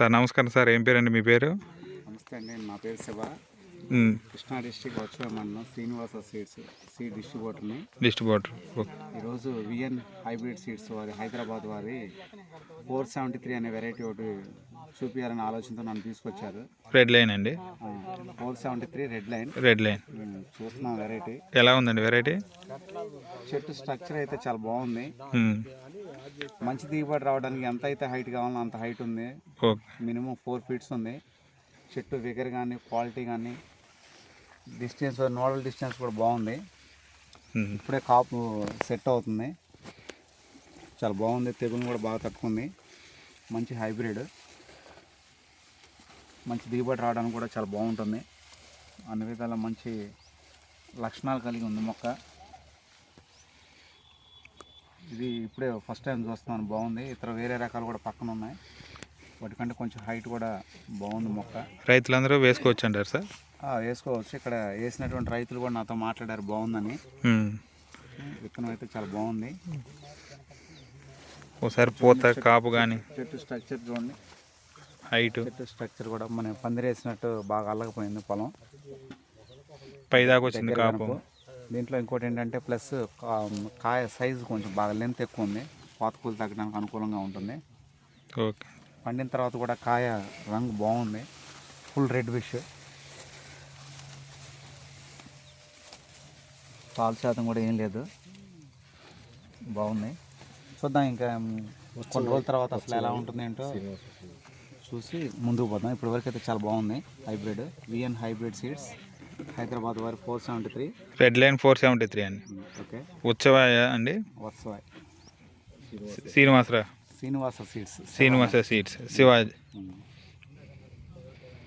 Sir నమస్కారం sir. ఏం పేరండి మీ పేరు? నమస్తే అండి నా పేరు శివ. కృష్ణా డిస్టిక్ వచ్చే మండలం శ్రీనివాస సీడ్స్ సీడ్ డిస్ట్రిబ్యూటర్ని. డిస్ట్రిబ్యూటర్. ఈరోజు విఎన్ హైబ్రిడ్ సీడ్స్ వారి హైదరాబాద్ వారి ఫోర్ సెవెంటీ త్రీ అనే వెరైటీ ఒకటి చూపించాలనే ఆలోచనతో నన్ను తీసుకొచ్చారు. రెడ్ లైన్ అండి? Four seventy three red line. Red line. చూస్తున్నాం వెరైటీ. ఎలా ఉందండి వెరైటీ? చెట్టు స్ట్రక్చర్ అయితే చాలా బాగుంది. మంచి దిగుబడి రావడానికి ఎంత అయితే హైట్ కావాలో అంత హైట్ ఉంది. మినిమం ఫోర్ ఫీట్స్ ఉంది. చెట్టు విగర్ కానీ క్వాలిటీ కానీ డిస్టెన్స్ నోడల్ డిస్టెన్స్ కూడా బాగుంది. ఉమ్, ఇప్పుడే కాపు సెట్ అవుతుంది. చాలా బాగుంది. తెగులు కూడా బాగా తట్టుకుంది. మంచి హైబ్రిడ్ మంచి దిగుబడి రావడానికి కూడా చాలా బాగుంటుంది. అన్ని విధాల మంచి లక్షణాలు కలిగి ఉంది మొక్క. ఇది ఇప్పుడే ఫస్ట్ టైం చూస్తున్నాను బాగుంది. ఇతర వేరే రకాలు కూడా పక్కన ఉన్నాయి. వాటికంటే కొంచెం హైట్ కూడా బాగుంది మొక్క. రైతులందరూ వేసుకోవచ్చు అంటారు సార్? వేసుకోవచ్చు. ఇక్కడ వేసినటువంటి రైతులు కూడా నాతో మాట్లాడారు బాగుందని. విత్తనం అయితే చాలా బాగుంది. ఒకసారి పూత కాపు కానీ చెట్టు స్ట్రక్చర్ చూడండి. హైట్ చెట్టు స్ట్రక్చర్ కూడా మన పందిరేసినట్టు బాగా అల్లకపోయింది పొలం. పై దాకా వచ్చింది దగ్గర కాపు. దీంట్లో ఇంకోటి ఏంటంటే ప్లస్ కాయ సైజు కొంచెం బాగా లెంత్ ఎక్కువ ఉంది. పాతకూలు తగ్గడానికి అనుకూలంగా ఉంటుంది. ఓకే. పండిన తర్వాత కూడా కాయ రంగు బాగుంది. ఫుల్ రెడ్ విష్ పాలు శాతం కూడా ఏం లేదు. బాగుంది చూద్దాం ఇంకా కొన్ని రోజుల తర్వాత అసలు ఎలా ఉంటుంది ఏంటో చూసి ముందుకు పోదాం. ఇప్పటి వరకు అయితే చాలా బాగుంది hybrid VN hybrid seeds Hyderabad వారి four seventy three. Red line four seventy three అండి. ఓకే. ఉత్సవ అండి? వత్సవాయ్ శ్రీనివాసరావు శ్రీనివాస సీడ్స్. శ్రీనివాస సీట్స్ శివాజీ.